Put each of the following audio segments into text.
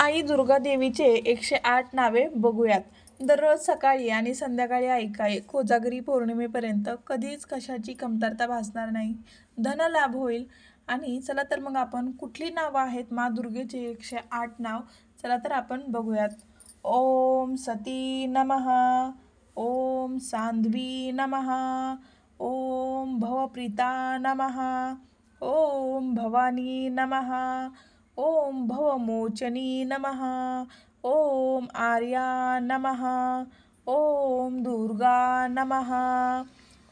आई दुर्गा देवीचे एकशे आठ नावे बघूयात. दररोज सकाळी आणि संध्याकाळी ऐकाय कोजागरी पौर्णिमेपर्यंत कधीच कशाची कमतरता भासणार नाही. धन लाभ होईल. आणि चला तर मग आपण कुठली नावं आहेत मा दुर्गेचे एकशे आठ नाव? चला तर आपण बघूयात. ओम सती नमः ओम सांध्वी नमः ओम भवप्रीता नमः ओम भवानी नमः ओम भवमोचनी नमः। ओम आर्या नमः। ओम दुर्गा नमः।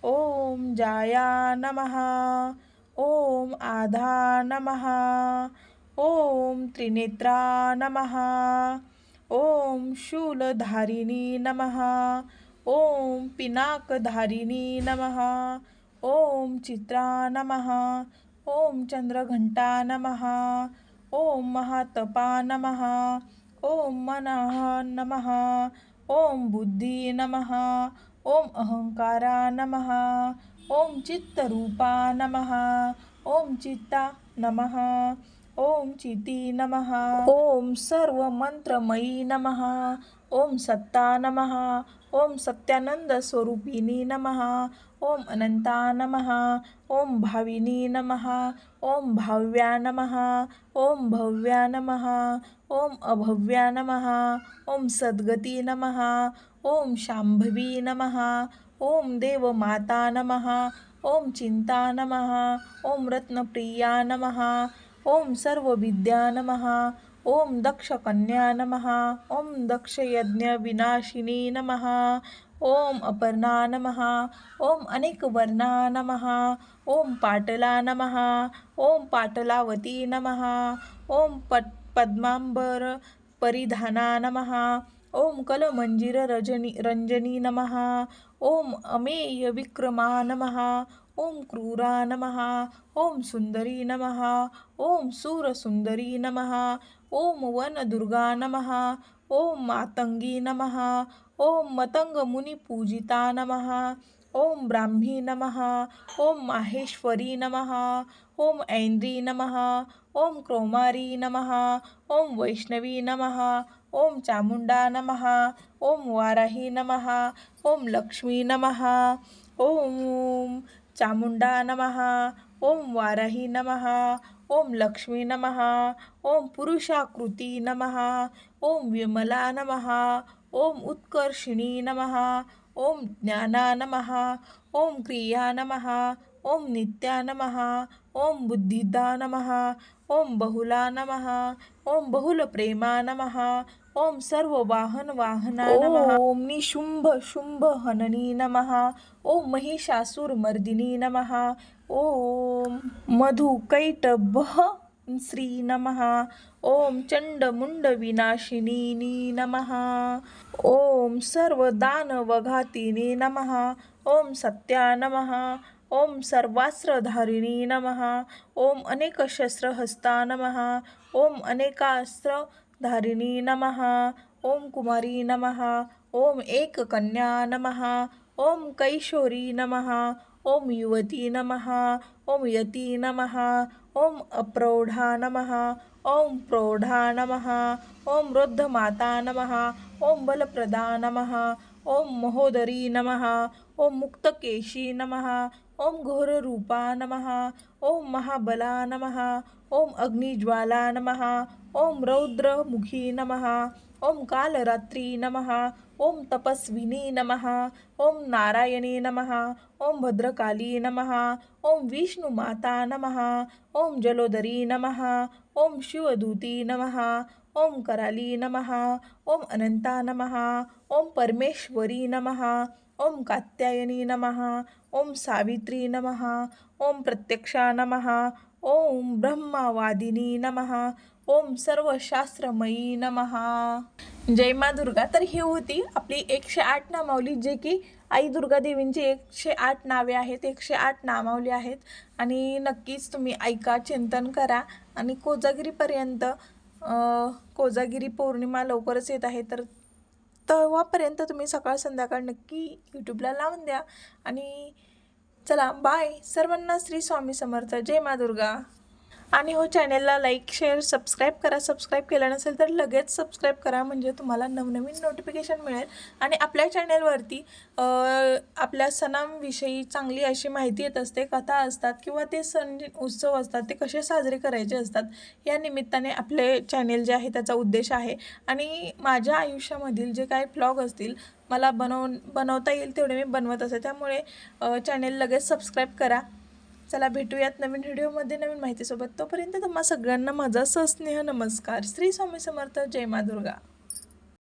ओम जाया नमः। ओम आधा नमः। ओम त्रिनेत्रा नमः। ओम शूलधारिणी नमः। ओम पिनाकधारिणी नमः। ओम चित्रा नमः। ओम चंद्रघंटा नमः। ओम महातपा नमः। ओम मनः नमः। ओम बुद्धी नमः। ओम अहंकारा नमः। ओम चित्तरूपा नमः। ओम चित्ता नमः। ओम चिती नमः। ओम सर्वमंत्रमयी नमः। ओम सत्ता नमः। ओम सत्यानंद स्वरूपिणी नमः। ओम अनंता नमः ओम भाविनी नमः ओम भाव्या नमः ओम भव्या नमः ओम अभव्या नमः ओम सद्गती नमः ओम शांभवी नमः ओम देवमाता नमः ओम चिंता नमः ओम रत्नप्रिया नमः ओम सर्वविद्या नमः ओम दक्षकन्या नमः ओम दक्षयज्ञविनाशिनी नमः ओम अपर्णा नमः ओम अनेकवर्णा नमः ओम पाटला नमः ओम पाटलावती नमः ओम पद पद्मांबर परिधाना नमः ओम कलमंजिर रजनी रंजनी नमः ओम अमेय विक्रमा नमः ओम क्रूरा नमः ओम सुंदरी नमः ओम सूरसुंदरी नमः ओम वनदुर्गा नमः ओम मातंगी नमः ओम मतंगमुनिपूजिता नमः ओम ब्राह्मी नमः ओम माहेश्वरी नमः ओम ऐन्द्री नमः ओम क्रोमारी नमः ओम वैष्णवी नमः ओम चामुंडा नमः ओम वाराही नमः ओम लक्ष्मी नमः ओम चामुंडा नमः ओम वाराही नमः ओम लक्ष्मी नमः, ओम पुरुषाकृति नमः, ओम विमला नमः, ओम उत्कर्षिणी नमः, ओम ज्ञाना नमः, ओम क्रिया नमः, ओम नित्या नमः ओम बुद्धिदा नमः ओम बहुला नमः ओम बहुल प्रेमा नमः ओम सर्व वाहन वाहना नमः। ओम निशुंभ शुंभ हननी नमः ओम महिषासुर मर्दिनी नमः ओम मधुकैटभः श्री नमः ओम चंडमुंड विनाशिनी नमः ओम सर्वदानवघातिनी नमः ओम सत्या नमः ओम सर्वास्त्रधारिणी नमः ओम अनेकशस्त्रहस्ता नमः ओम अनेकास्त्रधारिणी नमः ओम कुमारी नमः ओम एककन्या नमः ओम कैशोरी नमः ओम युवती नमः ओम यती नमः ओम अप्रौढा नमः ओम प्रौढा नमः ओम वृद्धमाता नमः ओम बलप्रदा नमः ओम महोदरी नमः, ओम मुक्तकेशी नमः, ओम घोररूपा नमः, ओम महाबला नमः, ओम अग्निज्वाला नमः, ओम रौद्रमुखी नमः, ओम कालरात्री नमः ओम तपस्विनी नमः ओम नारायणी नमः ओम भद्रकाली नमः ओम विष्णुमाता नमः ओम जलोदरी नमः ओम शिवदूती नमः ओम कराली नमः ओम अनंता नमः ओम परमेश्वरी नमः ओम कात्यायनी नमः ओम सावित्री नमः ओम प्रत्यक्षा नमः ओम ब्रह्मवादिनी नमः ओम सर्व शास्त्रमयी नमः. जय मा दुर्गा. तर ही होती आपली एकशे आठ नामावली जे की आई दुर्गा देवींची एकशे आठ नावे आहेत एकशे आठ नामावली आहेत. आणि नक्कीच तुम्ही ऐका चिंतन करा. आणि कोजागिरीपर्यंत कोजागिरी पौर्णिमा लवकरच येत आहे. तर तेव्हापर्यंत तुम्ही सकाळ संध्याकाळ नक्की यूट्यूबला लावून द्या. आणि चला बाय सर्वांना श्री स्वामी समर्थ. जय मा दुर्गा. आणि हो चॅनेलला लाईक शेअर सबस्क्राईब करा. सबस्क्राईब केलं नसेल तर लगेच सबस्क्राईब करा. म्हणजे तुम्हाला नवनवीन नोटिफिकेशन मिळेल. आणि आपल्या चॅनेलवरती आपल्या सणांविषयी चांगली अशी माहिती येत असते कथा असतात किंवा ते सण उत्सव असतात ते कसे साजरे करायचे असतात या निमित्ताने आपले चॅनेल जे आहे त्याचा उद्देश आहे. आणि माझ्या आयुष्यामधील जे काही ब्लॉग असतील मला बनव बनवता येईल तेवढे मी बनवत असते. त्यामुळे चॅनेल लगेच सबस्क्राईब करा. चला भेटूयात नवीन व्हिडिओमध्ये नवीन माहितीसोबत. तोपर्यंत तुम्हा सगळ्यांना माझा सस्नेह नमस्कार. श्री स्वामी समर्थ. जय मा दुर्गा.